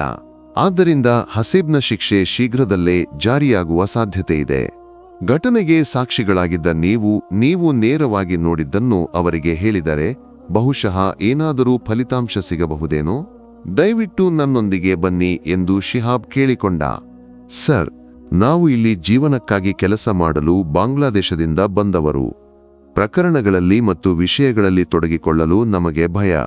ಆದ್ದರಿಂದ ಹಸೀಬ್ನ ಶಿಕ್ಷೆ ಶೀಘ್ರದಲ್ಲೇ ಜಾರಿಯಾಗುವ ಸಾಧ್ಯತೆಯಿದೆ ಘಟನೆಗೆ ಸಾಕ್ಷಿಗಳಾಗಿದ್ದ ನೀವು ನೀವು ನೇರವಾಗಿ ನೋಡಿದ್ದನ್ನು ಅವರಿಗೆ ಹೇಳಿದರೆ ಬಹುಶಃ ಏನಾದರೂ ಫಲಿತಾಂಶ ಸಿಗಬಹುದೇನೋ? ದಯವಿಟ್ಟು ನನ್ನೊಂದಿಗೆ ಬನ್ನಿ ಎಂದು ಶಿಹಾಬ್ ಕೇಳಿಕೊಂಡ. ಸರ್, ನಾವು ಇಲ್ಲಿ ಜೀವನಕ್ಕಾಗಿ ಕೆಲಸ ಮಾಡಲು ಬಾಂಗ್ಲಾದೇಶದಿಂದ ಬಂದವರು. ಪ್ರಕರಣಗಳಲ್ಲಿ ಮತ್ತು ವಿಷಯಗಳಲ್ಲಿ ತೊಡಗಿಕೊಳ್ಳಲು ನಮಗೆ ಭಯ.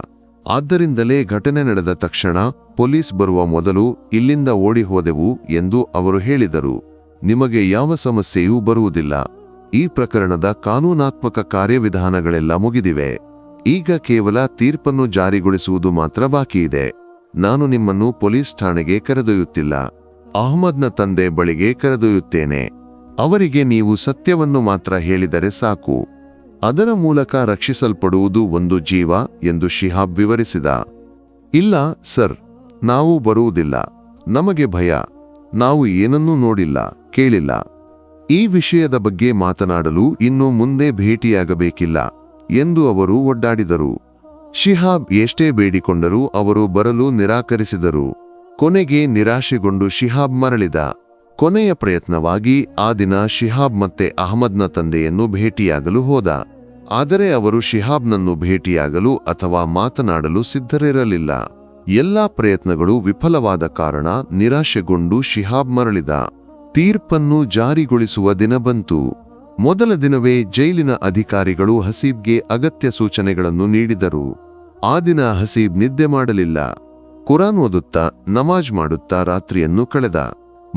ಆದ್ದರಿಂದಲೇ ಘಟನೆ ನಡೆದ ತಕ್ಷಣ ಪೊಲೀಸ್ ಬರುವ ಮೊದಲು ಇಲ್ಲಿಂದ ಓಡಿ ಹೋದೆವು ಎಂದು ಅವರು ಹೇಳಿದರು. ನಿಮಗೆ ಯಾವ ಸಮಸ್ಯೆಯೂ ಬರುವುದಿಲ್ಲ. ಈ ಪ್ರಕರಣದ ಕಾನೂನಾತ್ಮಕ ಕಾರ್ಯವಿಧಾನಗಳೆಲ್ಲ ಮುಗಿದಿವೆ. ಈಗ ಕೇವಲ ತೀರ್ಪನ್ನು ಜಾರಿಗೊಳಿಸುವುದು ಮಾತ್ರ ಬಾಕಿಯಿದೆ ನಾನು ನಿಮ್ಮನ್ನು ಪೊಲೀಸ್ ಠಾಣೆಗೆ ಕರೆದೊಯ್ಯುತ್ತಿಲ್ಲ. ಅಹಮದ್ನ ತಂದೆ ಬಳಿಗೆ ಕರೆದೊಯ್ಯುತ್ತೇನೆ. ಅವರಿಗೆ ನೀವು ಸತ್ಯವನ್ನು ಮಾತ್ರ ಹೇಳಿದರೆ ಸಾಕು. ಅದರ ಮೂಲಕ ರಕ್ಷಿಸಲ್ಪಡುವುದು ಒಂದು ಜೀವ ಎಂದು ಶಿಹಾಬ್ ವಿವರಿಸಿದ. ಇಲ್ಲ, ಸರ್. ನಾವು ಬರುವುದಿಲ್ಲ. ನಮಗೆ ಭಯ. ನಾವು ಏನನ್ನೂ ನೋಡಿಲ್ಲ, ಕೇಳಿಲ್ಲ. ಈ ವಿಷಯದ ಬಗ್ಗೆ ಮಾತನಾಡಲು ಇನ್ನು ಮುಂದೆ ಭೇಟಿಯಾಗಬೇಕಿಲ್ಲ. ಎಂದು ಅವರು ಒಡ್ಡಾಡಿದರು ಶಿಹಾಬ್ ಎಷ್ಟೇ ಬೇಡಿಕೊಂಡರೂ ಅವರು ಬರಲು ನಿರಾಕರಿಸಿದರು. ಕೊನೆಗೆ ನಿರಾಶೆಗೊಂಡು ಶಿಹಾಬ್ ಮರಳಿದ. ಕೊನೆಯ ಪ್ರಯತ್ನವಾಗಿ ಆ ದಿನ ಶಿಹಾಬ್ ಮತ್ತೆ ಅಹಮದ್ನ ತಂದೆಯನ್ನು ಭೇಟಿಯಾಗಲು ಹೋದ. ಆದರೆ ಅವರು ಶಿಹಾಬ್ನನ್ನು ಭೇಟಿಯಾಗಲು ಅಥವಾ ಮಾತನಾಡಲು ಸಿದ್ಧರಿರಲಿಲ್ಲ. ಎಲ್ಲಾ ಪ್ರಯತ್ನಗಳು ವಿಫಲವಾದ ಕಾರಣ ನಿರಾಶೆಗೊಂಡು ಶಿಹಾಬ್ ಮರಳಿದ. ತೀರ್ಪನ್ನು ಜಾರಿಗೊಳಿಸುವ ದಿನ ಬಂತು. ಮೊದಲ ದಿನವೇ ಜೈಲಿನ ಅಧಿಕಾರಿಗಳು ಹಸೀಬ್ಗೆ ಅಗತ್ಯ ಸೂಚನೆಗಳನ್ನು ನೀಡಿದರು. ಆ ದಿನ ಹಸೀಬ್ ನಿದ್ದೆ ಮಾಡಲಿಲ್ಲ. ಕುರಾನ್ ಓದುತ್ತಾ, ನಮಾಜ್ ಮಾಡುತ್ತಾ ರಾತ್ರಿಯನ್ನು ಕಳೆದ.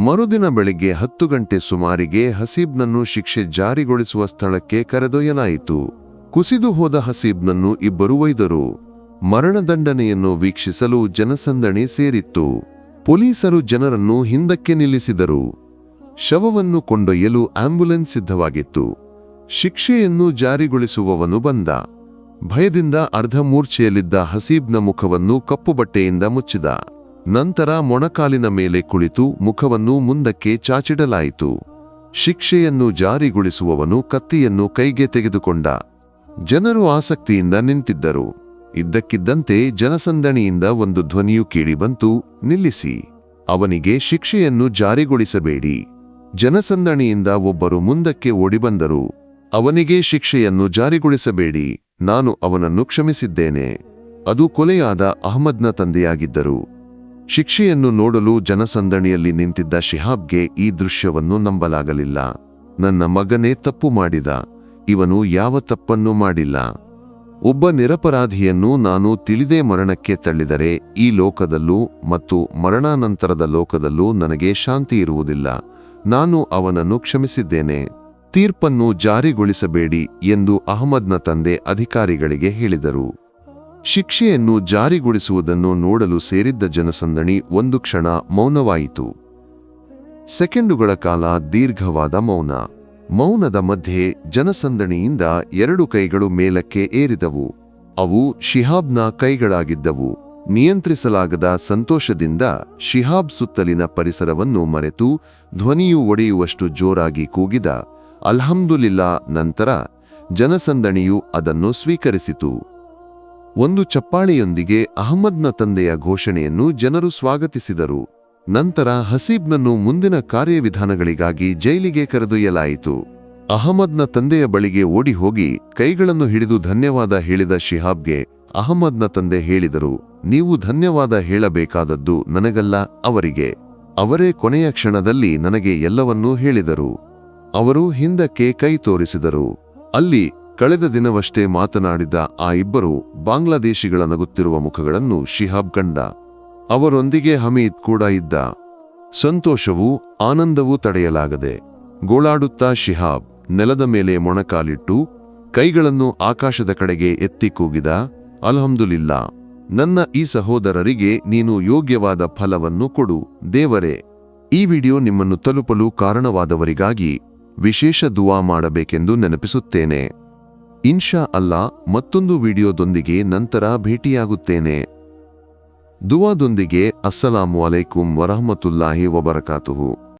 ಮರುದಿನ ಬೆಳಿಗ್ಗೆ ಹತ್ತು ಗಂಟೆ ಸುಮಾರಿಗೆ ಹಸೀಬ್ನನ್ನು ಶಿಕ್ಷೆ ಜಾರಿಗೊಳಿಸುವ ಸ್ಥಳಕ್ಕೆ ಕರೆದೊಯ್ಯಲಾಯಿತು. ಕುಸಿದು ಹೋದ ಹಸೀಬ್ನನ್ನು ಇಬ್ಬರು ಒಯ್ದರು. ಮರಣದಂಡನೆಯನ್ನು ವೀಕ್ಷಿಸಲು ಜನಸಂದಣಿ ಸೇರಿತ್ತು. ಪೊಲೀಸರು ಜನರನ್ನು ಹಿಂದಕ್ಕೆ ನಿಲ್ಲಿಸಿದರು. ಶವವನ್ನು ಕೊಂಡೊಯ್ಯಲು ಆಂಬ್ಯುಲೆನ್ಸ್ ಸಿದ್ಧವಾಗಿತ್ತು. ಶಿಕ್ಷೆಯನ್ನು ಜಾರಿಗೊಳಿಸುವವನು ಬಂದ. ಭಯದಿಂದ ಅರ್ಧಮೂರ್ಛೆಯಲ್ಲಿದ್ದ ಹಸೀಬ್ನ ಮುಖವನ್ನು ಕಪ್ಪು ಬಟ್ಟೆಯಿಂದ ಮುಚ್ಚಿದ. ನಂತರ ಮೊಣಕಾಲಿನ ಮೇಲೆ ಕುಳಿತು ಮುಖವನ್ನು ಮುಂದಕ್ಕೆ ಚಾಚಿಡಲಾಯಿತು. ಶಿಕ್ಷೆಯನ್ನು ಜಾರಿಗೊಳಿಸುವವನು ಕತ್ತಿಯನ್ನು ಕೈಗೆ ತೆಗೆದುಕೊಂಡ. ಜನರು ಆಸಕ್ತಿಯಿಂದ ನಿಂತಿದ್ದರು. ಇದ್ದಕ್ಕಿದ್ದಂತೆ ಜನಸಂದಣಿಯಿಂದ ಒಂದು ಧ್ವನಿಯು ಕೇಳಿಬಂತು ನಿಲ್ಲಿಸಿ. ಅವನಿಗೆ ಶಿಕ್ಷೆಯನ್ನು ಜಾರಿಗೊಳಿಸಬೇಡಿ. ಜನಸಂದಣಿಯಿಂದ ಒಬ್ಬರು ಮುಂದಕ್ಕೆ ಓಡಿಬಂದರು. ಅವನಿಗೆ ಶಿಕ್ಷೆಯನ್ನು ಜಾರಿಗೊಳಿಸಬೇಡಿ, ನಾನು ಅವನನ್ನು ಕ್ಷಮಿಸಿದ್ದೇನೆ. ಅದು ಕೊಲೆಯಾದ ಅಹಮದ್ನ ತಂದೆಯಾಗಿದ್ದರು. ಶಿಕ್ಷೆಯನ್ನು ನೋಡಲು ಜನಸಂದಣಿಯಲ್ಲಿ ನಿಂತಿದ್ದ ಶಿಹಾಬ್ಗೆ ಈ ದೃಶ್ಯವನ್ನು ನಂಬಲಾಗಲಿಲ್ಲ. ನನ್ನ ಮಗನೇ ತಪ್ಪು ಮಾಡಿದ, ಇವನು ಯಾವ ತಪ್ಪನ್ನು ಮಾಡಿಲ್ಲ. ಒಬ್ಬ ನಿರಪರಾಧಿಯನ್ನು ನಾನು ತಿಳಿದೇ ಮರಣಕ್ಕೆ ತಳ್ಳಿದರೆ ಈ ಲೋಕದಲ್ಲೂ ಮತ್ತು ಮರಣಾನಂತರದ ಲೋಕದಲ್ಲೂ ನನಗೆ ಶಾಂತಿ ಇರುವುದಿಲ್ಲ. ನಾನು ಅವನನ್ನು ಕ್ಷಮಿಸಿದ್ದೇನೆ. ತೀರ್ಪನ್ನು ಜಾರಿಗೊಳಿಸಬೇಡಿ ಎಂದು ಅಹಮದ್ನ ತಂದೆ ಅಧಿಕಾರಿಗಳಿಗೆ ಹೇಳಿದರು. ಶಿಕ್ಷೆಯನ್ನು ಜಾರಿಗೊಳಿಸುವುದನ್ನು ನೋಡಲು ಸೇರಿದ್ದ ಜನಸಂದಣಿ ಒಂದು ಕ್ಷಣ ಮೌನವಾಯಿತು. ಸೆಕೆಂಡುಗಳ ಕಾಲ ದೀರ್ಘವಾದ ಮೌನ. ಮೌನದ ಮಧ್ಯೆ ಜನಸಂದಣಿಯಿಂದ ಎರಡು ಕೈಗಳು ಮೇಲಕ್ಕೆ ಏರಿದವು. ಅವು ಶಿಹಾಬ್ನ ಕೈಗಳಾಗಿದ್ದವು. ನಿಯಂತ್ರಿಸಲಾಗದ ಸಂತೋಷದಿಂದ ಶಿಹಾಬ್ ಸುತ್ತಲಿನ ಪರಿಸರವನ್ನು ಮರೆತು ಧ್ವನಿಯು ಒಡೆಯುವಷ್ಟು ಜೋರಾಗಿ ಕೂಗಿದ ಅಲ್ಹಮ್ದುಲಿಲ್ಲಾ ನಂತರ ಜನಸಂದಣಿಯು ಅದನ್ನು ಸ್ವೀಕರಿಸಿತು. ಒಂದು ಚಪ್ಪಾಳೆಯೊಂದಿಗೆ ಅಹಮದ್ನ ತಂದೆಯ ಘೋಷಣೆಯನ್ನು ಜನರು ಸ್ವಾಗತಿಸಿದರು. ನಂತರ ಹಸೀಬ್ನನ್ನು ಮುಂದಿನ ಕಾರ್ಯವಿಧಾನಗಳಿಗಾಗಿ ಜೈಲಿಗೆ ಕರೆದೊಯ್ಯಲಾಯಿತು. ಅಹಮದ್ನ ತಂದೆಯ ಬಳಿಗೆ ಓಡಿ ಹೋಗಿ ಕೈಗಳನ್ನು ಹಿಡಿದು ಧನ್ಯವಾದ ಹೇಳಿದ ಶಿಹಾಬ್ಗೆ ಅಹಮದ್ನ ತಂದೆ ಹೇಳಿದರು, ನೀವು ಧನ್ಯವಾದ ಹೇಳಬೇಕಾದದ್ದು ನನಗಲ್ಲ, ಅವರಿಗೆ. ಅವರೇ ಕೊನೆಯ ಕ್ಷಣದಲ್ಲಿ ನನಗೆ ಎಲ್ಲವನ್ನೂ ಹೇಳಿದರು. ಅವರು ಹಿಂದಕ್ಕೆ ಕೈ ತೋರಿಸಿದರು. ಅಲ್ಲಿ ಕಳೆದ ದಿನವಷ್ಟೇ ಮಾತನಾಡಿದ ಆ ಇಬ್ಬರು ಬಾಂಗ್ಲಾದೇಶಿಗಳ ನಗುತ್ತಿರುವ ಮುಖಗಳನ್ನು ಶಿಹಾಬ್ ಕಂಡ. ಅವರೊಂದಿಗೆ ಹಮೀದ್ ಕೂಡ ಇದ್ದ. ಸಂತೋಷವೂ ಆನಂದವೂ ತಡೆಯಲಾಗದೆ ಗೋಳಾಡುತ್ತಾ ಶಿಹಾಬ್ ನೆಲದ ಮೇಲೆ ಮೊಣಕಾಲಿಟ್ಟು, ಕೈಗಳನ್ನು ಆಕಾಶದ ಕಡೆಗೆ ಎತ್ತಿ ಕೂಗಿದ. ಅಲ್ಹಮ್ದುಲಿಲ್ಲಾ, ನನ್ನ ಈ ಸಹೋದರರಿಗೆ ನೀನು ಯೋಗ್ಯವಾದ ಫಲವನ್ನು ಕೊಡು. ದೇವರೇ, ಈ ವಿಡಿಯೋ ನಿಮ್ಮನ್ನು ತಲುಪಲು ಕಾರಣವಾದವರಿಗಾಗಿ ವಿಶೇಷ ದುವಾ ಮಾಡಬೇಕೆಂದು ನೆನಪಿಸುತ್ತೇನೆ. ಇನ್ಶಾ ಅಲ್ಲಾ, ಮತ್ತೊಂದು ವಿಡಿಯೋದೊಂದಿಗೆ ನಂತರ ಭೇಟಿಯಾಗುತ್ತೇನೆ. ದುವಾದೊಂದಿಗೆ, ಅಸ್ಸಲಾಮು ಅಲೈಕುಂ ವರಹಮತುಲ್ಲಾಹಿ ವಬರಕಾತುಹು.